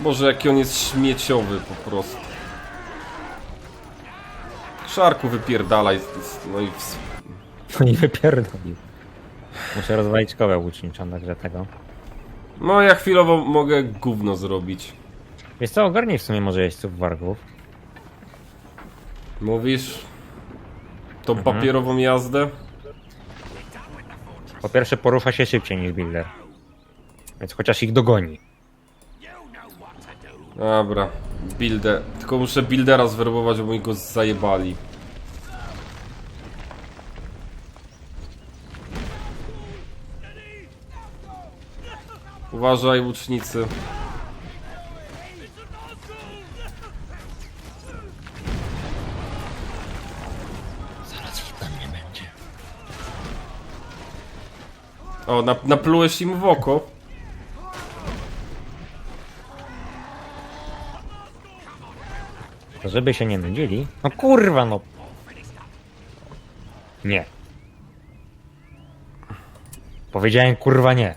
Boże, jaki on jest śmieciowy po prostu. Szarku wypierdalaj. No i w... No i wypierdolił. Muszę rozwalić kołę łuczniczą, także tego. No ja chwilowo mogę gówno zrobić. Wiesz co, ogarnij w sumie może jeźdźców wargów. Mówisz? Tą Mhm. papierową jazdę? Po pierwsze porusza się szybciej niż builder. Więc chociaż ich dogoni. Dobra, builder. Tylko muszę buildera zwerbować, bo mi go zajebali. Uważaj, łucznicy. Zaraz ich tam nie będzie. O, nap naplułeś im w oko. Żeby się nie nudzili. No kurwa no. Nie. Powiedziałem kurwa nie.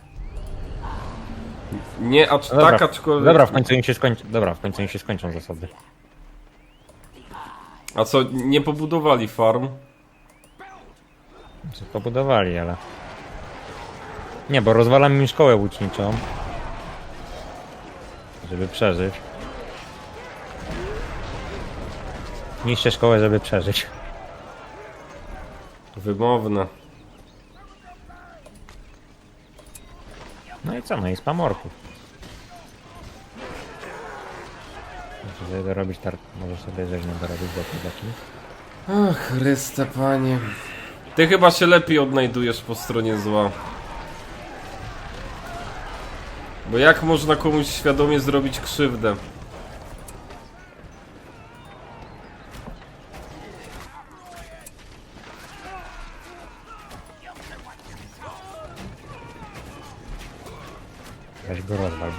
Nie, acz No dobra, tak, aczkolwiek... dobra, w końcu im się skończy. Dobra, w końcu im się skończą zasoby. A co, nie pobudowali farm? Co pobudowali, ale. Nie, bo rozwalam im szkołę łuczniczą. Żeby przeżyć. Niszczę szkołę, żeby przeżyć. Wymowne. No i co, no i spam orków. Muszę sobie dorobić tar... Możesz sobie rzeźnię dorobić do taki. Ach, Chryste, panie. Ty chyba się lepiej odnajdujesz po stronie zła. Bo jak można komuś świadomie zrobić krzywdę?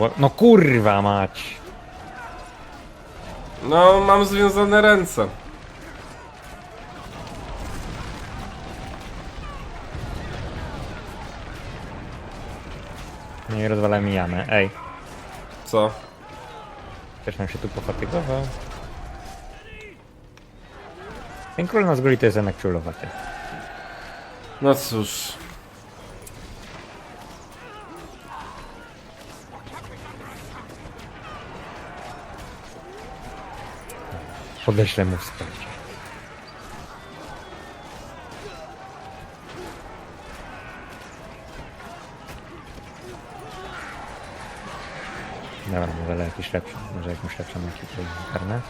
Bo... No kurwa mać! No, mam związane ręce. No i rozwala mi jamę. Ej, Co? też nam się tu pofatygował. Ten król na zgoli to jest jednak królowaty. No cóż. Podeślę mu wsparcie. Dobra, może jakiś lepszy, może jakąś lepszą ekipę karnę.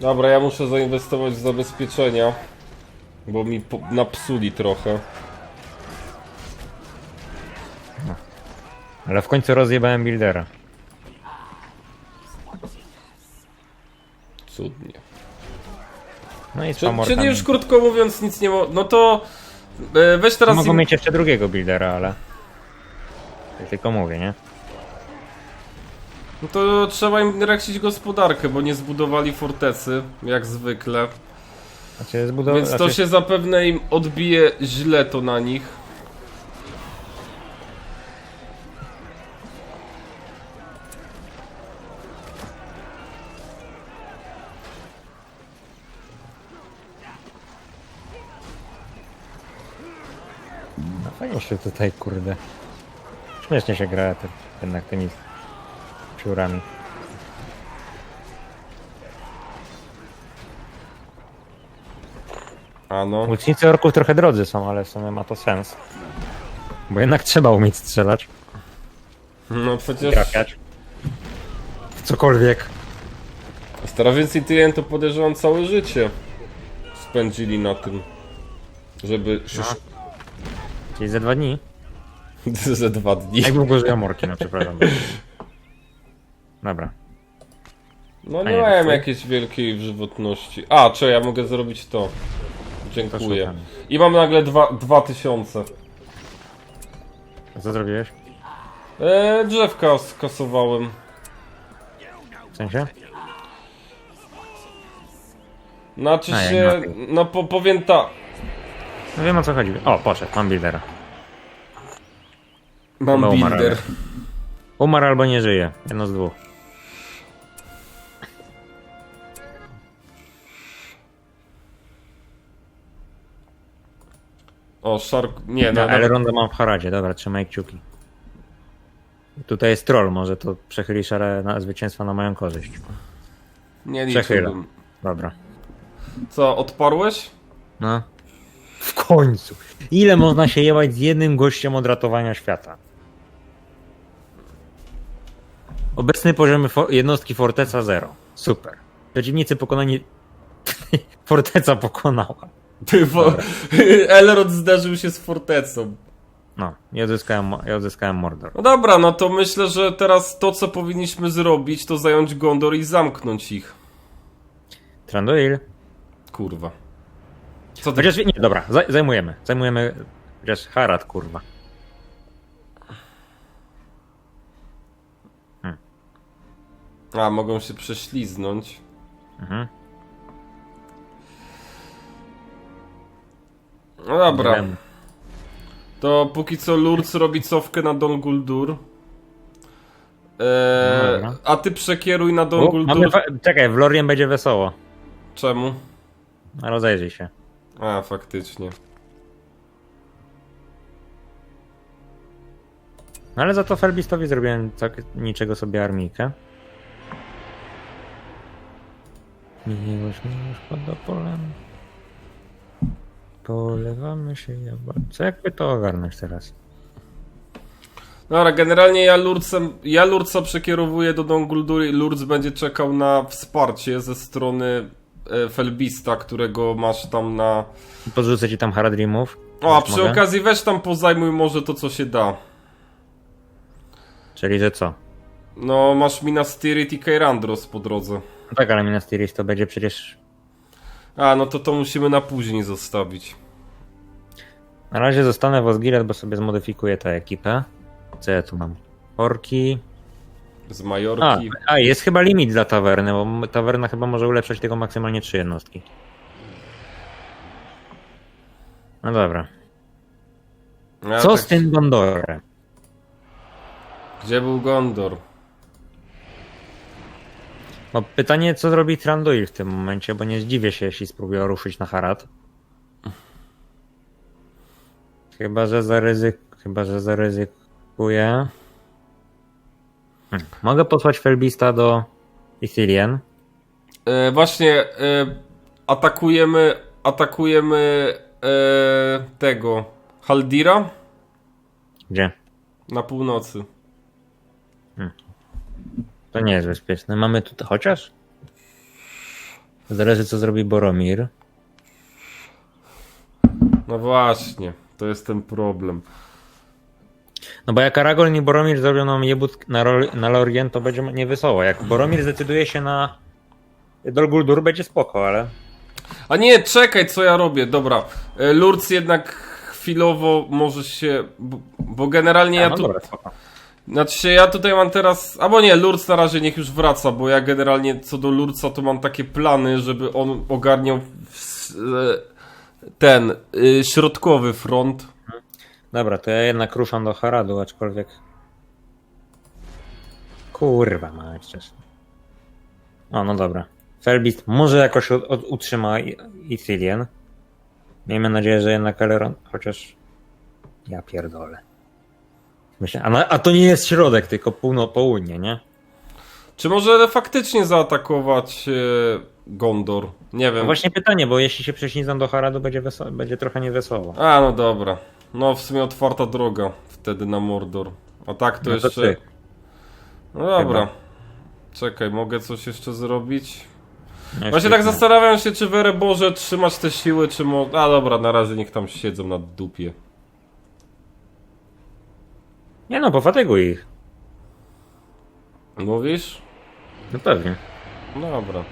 Dobra, ja muszę zainwestować w zabezpieczenia. Bo mi po- napsuli trochę. Ale w końcu rozjebałem buildera. Cudnie. No i Czy, spamorkami. czyli już krótko mówiąc nic nie mo... No to... E, weź teraz... Mogą im- mieć jeszcze drugiego buildera, ale... Ja tylko mówię, nie? No to trzeba im reksić gospodarkę, bo nie zbudowali fortecy, jak zwykle. Znaczy zbudowa... Więc to znaczy... się zapewne im odbije źle to na nich. Fajnie się tutaj, kurde. Śmiesznie się gra ty, jednak tymi piórami. A no. Łucznicy orków trochę drodzy są, ale w sumie ma to sens. Bo jednak trzeba umieć strzelać, No przecież... trafiać. W cokolwiek. Starowiec ty to podejrzewam całe życie spędzili na tym. Żeby się... Czyli ze dwa dni. Ze dwa dni. Jak długo żyją orki, no przepraszam. Dobra. No A nie nie, miałem jakiejś wielkiej żywotności. A, czy ja mogę zrobić to? Dziękuję. I mam nagle dwa, dwa tysiące. Co zrobiłeś? E, drzewka skasowałem. W sensie? Znaczy A, jak się, na tym. no po, powiem tak. No wiem o co chodzi. O, poszedł, mam buildera. Mam Chyba umarł, builder. Umarł albo nie żyje. Jedno z dwóch. O, Shark, nie, No, no, ale no, rondę mam w haradzie, dobra, trzymaj kciuki. Tutaj jest troll, może to przechyli szare na zwycięstwa na moją korzyść. nie Przechyla. liczyłbym. Dobra. Co, odparłeś? No. W końcu. Ile można się jebać z jednym gościem od ratowania świata? Obecny poziom jednostki Forteca 0. Super. Przeciwnicy pokonani... Forteca pokonała. Ty, bo, Elrond zderzył się z fortecą. No, ja odzyskałem, ja odzyskałem Mordor. No dobra, no to myślę, że teraz to, co powinniśmy zrobić, to zająć Gondor i zamknąć ich. Tranduil. Kurwa. Co ty... Chociaż nie, dobra, zaj- zajmujemy. Zajmujemy. Chociaż Harad, kurwa. A, mogą się prześliznąć. Mhm. No dobra. Wiem. To póki co Lurz robi cofkę na Don Guldur. Eee, Dobra. a ty przekieruj na Don O, Guldur. mamy Czekaj, w Lorien będzie wesoło. Czemu? Rozejrzyj się. A, faktycznie. No ale za to Felbistowi zrobiłem tak niczego sobie armijkę. Miłość, miłość pada polem. Polewamy się jabłek. Co jakby to ogarnąć teraz? Dobra, generalnie ja Lurcem, ja Lurca przekierowuję do Don Guldur i Lurc będzie czekał na wsparcie ze strony e, Felbista, którego masz tam na... Podrzucę ci tam Haradrimów. O, a przy mogę? okazji weź tam pozajmuj może to, co się da. Czyli że co? No, masz Minas Tirith i Keirandros po drodze. No tak, ale Minas Tirith to będzie przecież... A, no to to musimy na później zostawić. Na razie zostanę w Osgiliath, bo sobie zmodyfikuję tę ekipę. Co ja tu mam? Orki. Z A, Majorki. a, jest chyba limit dla tawerny, bo tawerna chyba może ulepszać tylko maksymalnie trzy jednostki. No dobra. Ja Co tak- z tym Gondorem? Gdzie był Gondor? No pytanie, co zrobi Tranduil w tym momencie, bo nie zdziwię się, jeśli spróbują ruszyć na Harad. Chyba, że zaryzyk... Chyba, że zaryzykuję. Hmm. Mogę posłać Felbista do Ithilien. E, właśnie e, atakujemy atakujemy e, tego Haldira Gdzie? na północy. To nie jest bezpieczne. Mamy tutaj chociaż? Zależy co zrobi Boromir. No właśnie, to jest ten problem. No bo jak Aragorn i Boromir zrobią nam jebut na, na Lorien, to będzie nie wesoło. Jak Boromir zdecyduje się na Dol Guldur, będzie spoko, ale... A nie, czekaj, co ja robię. Dobra, e, Lurc jednak chwilowo może się, bo, generalnie ja no tu, dobra, spoko. Znaczy ja tutaj mam teraz, albo nie, Lurc na razie niech już wraca, bo ja generalnie co do Lurca to mam takie plany, żeby on ogarniał e, ten y, środkowy front. Dobra, to ja jednak ruszam do Haradu, aczkolwiek... Kurwa mać czasem. O, no dobra. Felbist może jakoś od, od, utrzyma Ithilien. Miejmy nadzieję, że jednak Elrond, chociaż... Ja pierdolę. Myślę, a, na, a to nie jest środek, tylko półno, południe, nie? Czy może faktycznie zaatakować e, Gondor? Nie No wiem. właśnie pytanie, bo jeśli się prześlizną do Haradu, będzie, weso- będzie trochę niewesoło. A, no dobra. No, w sumie otwarta droga wtedy na Mordor. A tak to No to jeszcze... ty. No dobra. Chyba. Czekaj, mogę coś jeszcze zrobić? No, Właśnie tak zastanawiam się, czy Werę Boże trzymać te siły, czy mo... A dobra, na razie niech tam siedzą na dupie. Nie no, pofatyguj ich. Mówisz? No pewnie. Dobra.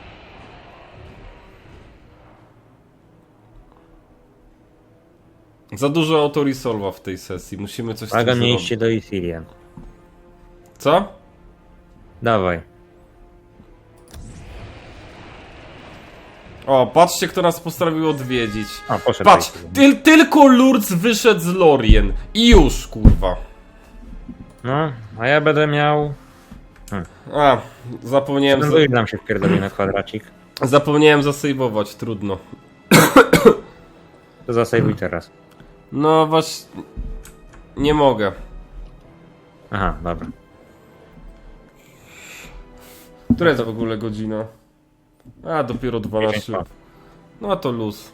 Za dużo autoresolva w tej sesji, musimy coś z tym Uwaga, nie zrobić. do Ithilien. Co? Dawaj. O, patrzcie, kto nas postanowił odwiedzić. A, poszedł. Patrz, tyl, tylko Lurz wyszedł z Lorien. I już, kurwa. No, a ja będę miał... A, zapomniałem, za, i nam się wpierdoli na kwadracik. zapomniałem zasejwować, trudno. To zasejwuj teraz. No właśnie, nie mogę. Aha, dobra. Która jest w ogóle godzina? A, dopiero 12. Dziewięć, No to luz.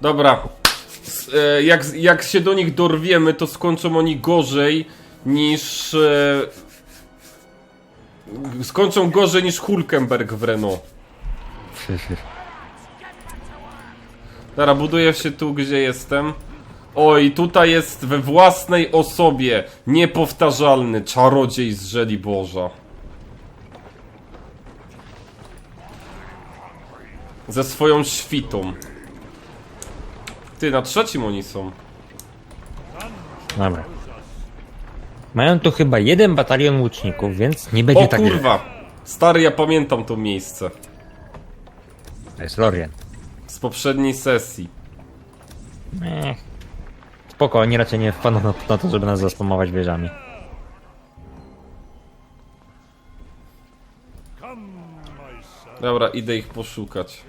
Dobra. E, Jak, jak się do nich dorwiemy, to skończą oni gorzej niż... e, Skończą gorzej niż Hulkenberg w Renault. Dobra, buduję się tu, gdzie jestem. Oj, tutaj jest we własnej osobie niepowtarzalny czarodziej z Żeli Boża. Ze swoją świtą. Ty, na trzecim oni są. Dobra. Mają tu chyba jeden batalion łuczników, więc nie będzie O tak źle. kurwa! Stary, ja pamiętam to miejsce. To jest Lorien. Z poprzedniej sesji. Ech. Spoko, oni raczej nie wpadną na, na to, żeby nas zaspamować wieżami. Dobra, idę ich poszukać.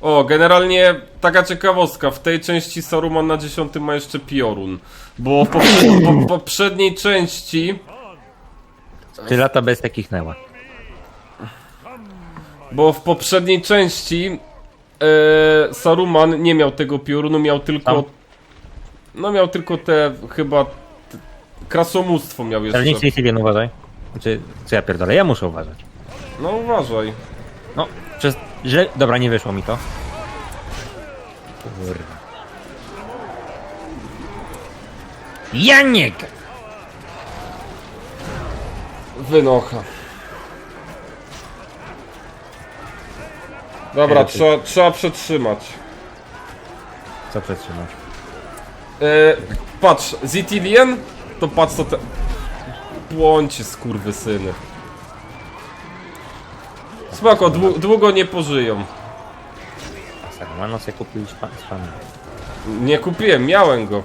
O, generalnie taka ciekawostka. W tej części Saruman na 10 ma jeszcze piorun. Bo w poprze- po, poprzedniej części. Ty lata bez takich neła. Bo w poprzedniej części. E, Saruman nie miał tego piorunu, miał tylko. Tam? No miał tylko te chyba. T, krasomóstwo miał jeszcze. Celnicy i Sylwian uważaj. Znaczy, co ja pierdolę, ja muszę uważać. No uważaj. No, przez... Źle... Dobra, nie wyszło mi to. Kurwa. Janiek! Wynocha. Dobra, Ej, ty- trzeba, trzeba przetrzymać. Co przetrzymać? E, patrz, Zitilien, to patrz co te... Błądźcie, skurwysyny. Spoko, dłu długo nie pożyją. Saramano sobie kupił. Nie kupiłem, miałem go.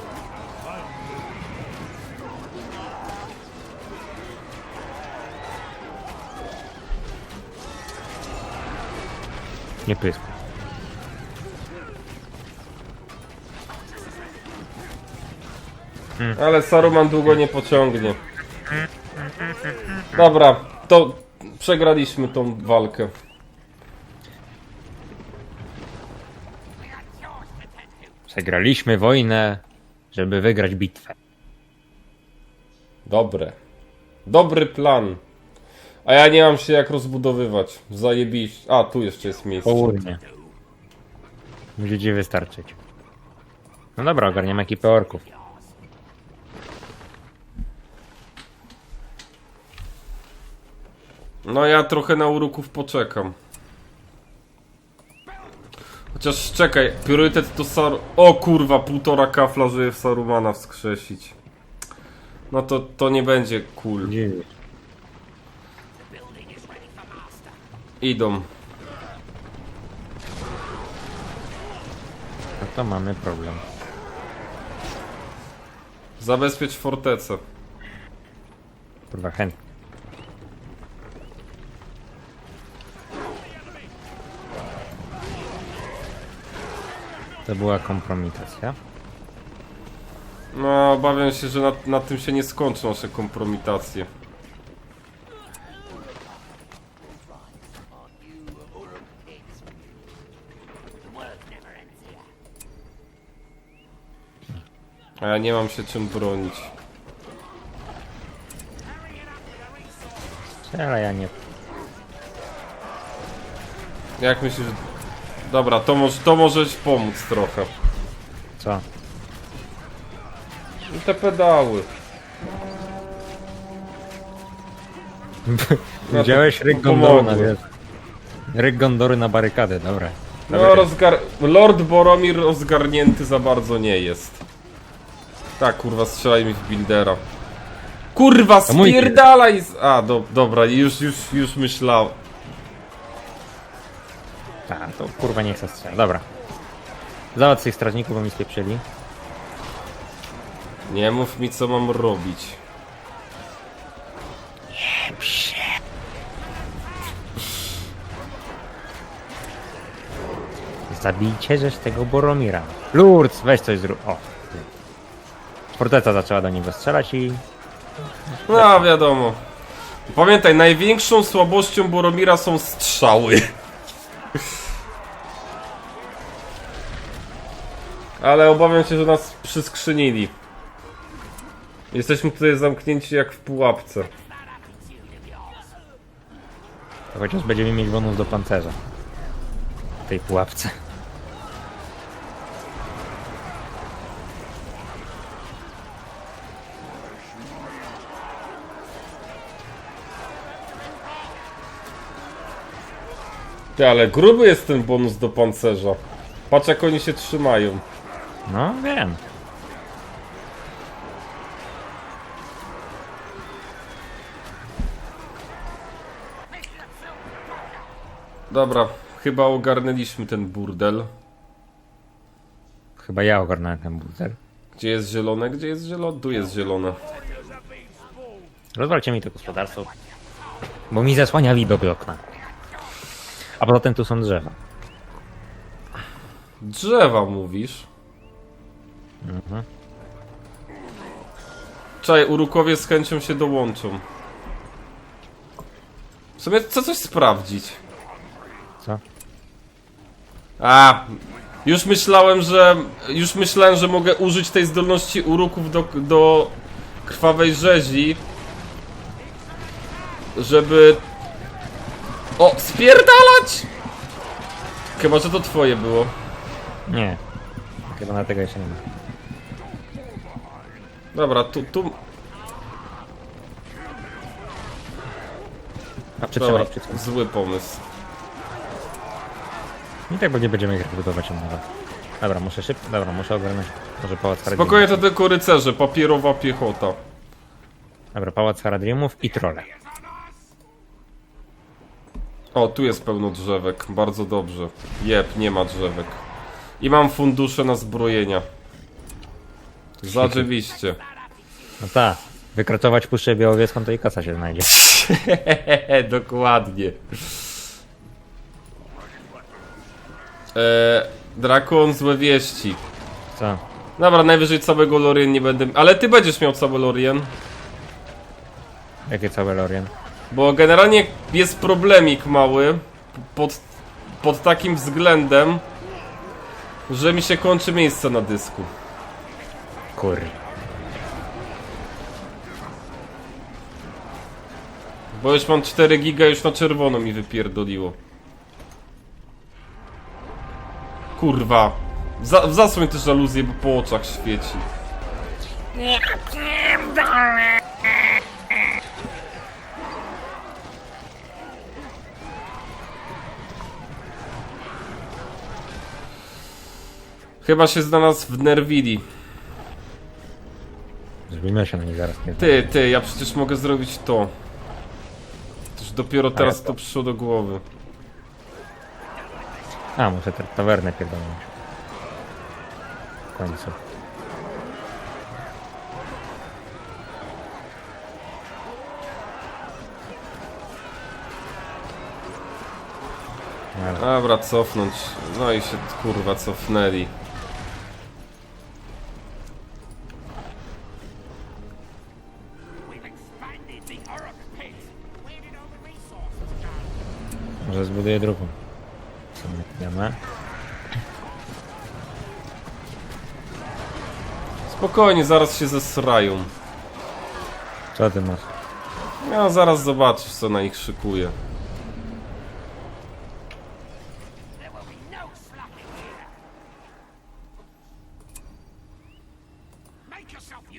Nie prysku. Ale Saruman długo nie pociągnie. Dobra, to przegraliśmy tą walkę. Przegraliśmy wojnę, żeby wygrać bitwę. Dobre. Dobry plan. A ja nie mam się jak rozbudowywać. Zajebiś. A, tu jeszcze jest miejsce. Południe. Musi ci wystarczyć. No dobra, ogarniamy ekipę orków. No ja trochę na uruków poczekam. Chociaż czekaj, priorytet to Sar... O kurwa, półtora kafla, żeby w Sarumana wskrzesić. No to, to nie będzie cool. Idą. No to mamy problem. Zabezpiecz fortecę. Kurwa, chętnie. To była kompromitacja. No, obawiam się, że na, na tym się nie skończą nasze kompromitacje. A ja nie mam się czym bronić. Ale ja nie. Jak myślisz... Dobra, to, może, to możesz pomóc trochę. Co? I te pedały. Widziałeś ryk. Gondoru na wiesz. Ryk Gondory na barykadę, dobra. No, rozgar... Lord Boromir rozgarnięty za bardzo nie jest. Tak, kurwa, strzelaj mi w Buildera. Kurwa, To mój spierdalaj! z- A, do, dobra, już, już, już myślałem. Tak, to kurwa nie chcę strzelać. Dobra. Załatw tych strażników, bo mi spieprzyli. Nie mów mi, co mam robić. Zabijcie żeś tego Boromira. Lurc, weź coś zrób. O. Forteca zaczęła do niego strzelać i... No, wiadomo. Pamiętaj, największą słabością Boromira są strzały. Ale obawiam się, że nas przyskrzynili. Jesteśmy tutaj zamknięci jak w pułapce. To chociaż będziemy mieć bonus do pancerza. W tej pułapce. Ty, ale gruby jest ten bonus do pancerza. Patrz jak oni się trzymają. No, wiem. Dobra, chyba ogarnęliśmy ten burdel. Chyba ja ogarnąłem ten buzer. Gdzie jest zielone? Gdzie jest zielone? Tu jest zielone. Rozwalcie mi to gospodarstwo. Bo mi zasłania widok z okna. A poza tym tu są drzewa. Drzewa mówisz? Mhm. Czaj, Urukowie z chęcią się dołączą. W sumie co coś sprawdzić. Co? A, już myślałem, że już myślałem, że mogę użyć tej zdolności Uruków do, do krwawej rzezi, żeby o, spierdalać! Chyba, że to twoje było. Nie. Chyba na tego jeszcze nie ma. Dobra, tu, tu, A dobra, przytrzymaj. zły pomysł. I tak będzie będziemy ich rekrutować od nowa. Dobra, muszę szybko. Dobra, muszę ogarnąć. Może pałac Haradrimów. Spokojnie to tylko rycerze, papierowa piechota. Dobra, pałac Haradrimów i trole. O, tu jest pełno drzewek, bardzo dobrze. Jep, nie ma drzewek. I mam fundusze na zbrojenia. Zajebiście. No tak. Wykracować Puszczę Białowieską to i kasa się znajdzie. Dokładnie. Eee, Drakon, złe wieści. Co? Dobra, najwyżej całego Lorien nie będę... Ale ty będziesz miał cały Lorien. Jakie całe Lorien? Bo generalnie jest problemik mały pod, pod takim względem, że mi się kończy miejsce na dysku. Kur. Bo już mam 4 giga, już na czerwono mi wypierdoliło. Kurwa. Za, zasłoń też żaluzję, bo po oczach świeci. Chyba się znalazł w Nerwili. Zrobimy się na nie zaraz. Nie Ty, ty, ja przecież mogę zrobić to. Też dopiero teraz jak to to? przyszło do głowy. A, muszę tę tawernę pierdolnąć. W końcu. Dobra, cofnąć. No i się kurwa cofnęli. Spokojnie, zaraz się zesrają. Co ty masz? No, zaraz zobaczysz, co na nich szykuje.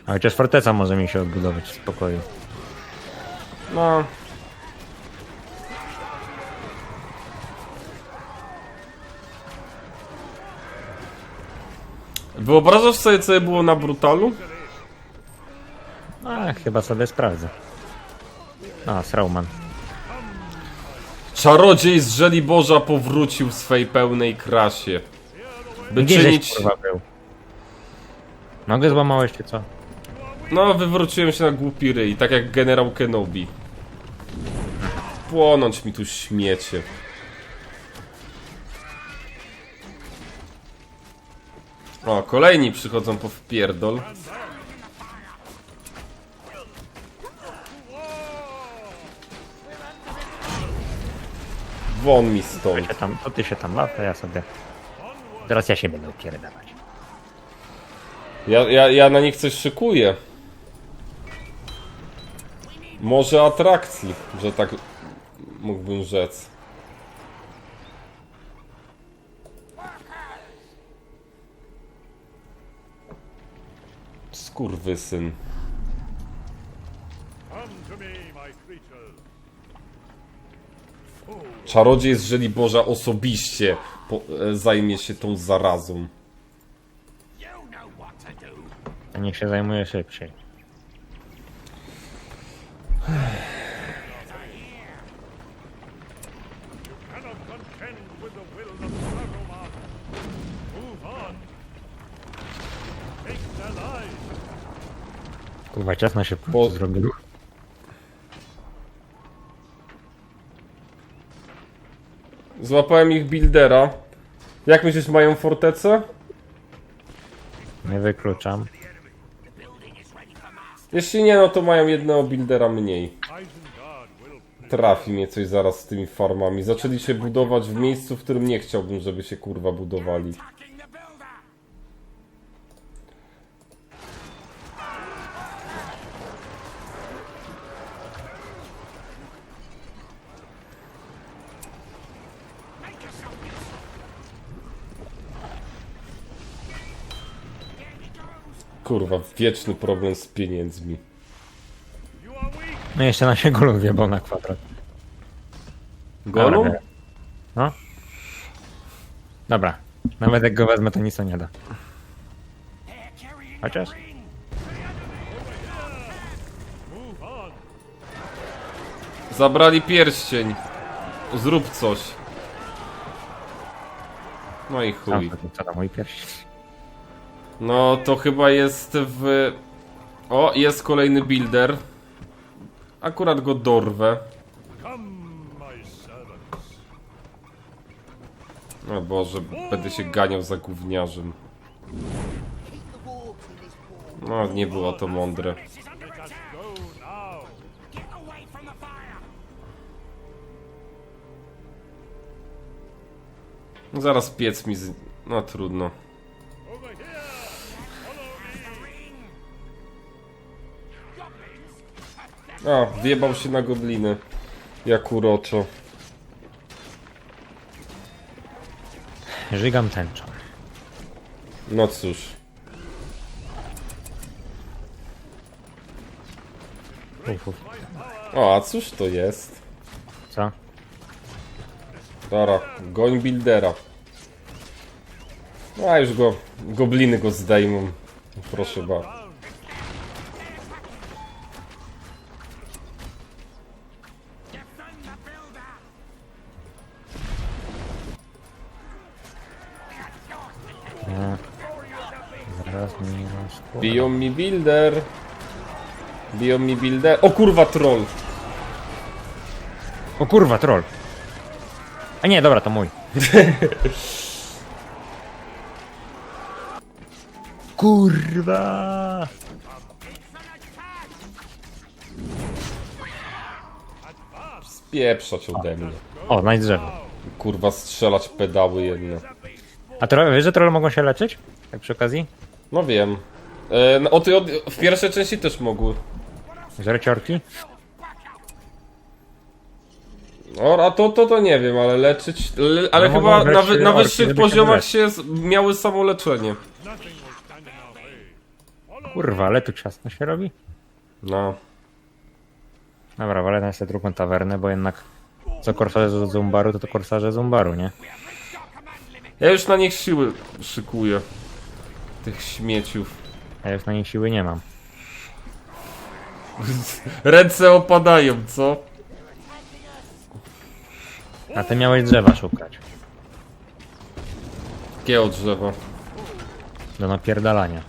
A chociaż forteca może mi się odbudować w spokoju. No. Wyobrażasz sobie, co było na Brutalu? A, chyba sobie sprawdzę. A, Srauman. Czarodziej z Żeliborza powrócił w swej pełnej krasie. By Gdzie czynić... żeś kurwa był? Nogę złamałeś czy co? No, wywróciłem się na głupi ryj, tak jak generał Kenobi. Płonąć mi tu śmiecie. O, kolejni przychodzą po wpierdol. Won mi stąd. Się tam, to ty się tam lata, ja sobie... Teraz ja się będę upierdawać. Ja, ja, ja na nich coś szykuję. Może atrakcji, że tak mógłbym rzec. Skurwysyn. Czarodziej z Żeliborza osobiście po, e, zajmie się tą zarazą. A niech się zajmuje szybciej. Cannot contend with the will of Saruman. Move on. Kurwa, ciasno się Po- zrobił. Złapałem ich buildera. Jak myślisz, mają fortecę? Nie wykluczam. Jeśli nie, no to mają jednego buildera mniej. Trafi mnie coś zaraz z tymi farmami. Zaczęli się budować w miejscu, w którym nie chciałbym, żeby się kurwa budowali. Kurwa, wieczny problem z pieniędzmi. No jeszcze na się golub wjebał na kwadrat. Golum? Dobra. No. Dobra. Nawet jak go wezmę, to nic to nie da. Chociaż? Zabrali pierścień. Zrób coś. No i chuj. Co na mój pierścień. No to chyba jest w... O, jest kolejny builder. Akurat go dorwę. O Boże, będę się ganiał za gówniarzem. No, nie było to mądre. Zaraz piec mi z... No trudno. A, wjebał się na gobliny. Jak uroczo. Żygam tęczą. No cóż. Uf, uf. O, a cóż to jest? Co? Dobra, goń buildera. A już go, gobliny go zdejmą. Proszę bardzo. Biją mi builder. Biją mi builder. O kurwa troll. O kurwa, troll. A nie, dobra, to mój. kurwa! Spieprzać ode mnie. O, znajdź drzewo. Kurwa strzelać pedały jedne. A troll, wiesz, że trolle mogą się leczyć? Tak przy okazji? No wiem. E, no, o, ty, od, w pierwszej części też mogły. Żerciorki? O, a to, to, to nie wiem, ale leczyć. Le, ale No chyba mogą na, na orki, wyższych żeby się poziomach się z, miały samo leczenie. Kurwa, ale tu ciasno się robi. No. Dobra, walę na sobie drugą tawernę, bo jednak co korsarze z Zumbaru, to to korsarze Zumbaru, nie? Ja już na nich siły szykuję. Tych śmieciów. A ja już na nich siły nie mam. Ręce opadają, co? A ty miałeś drzewa szukać. Jakiego drzewa? Do napierdalania.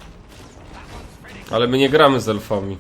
Ale my nie gramy z elfami.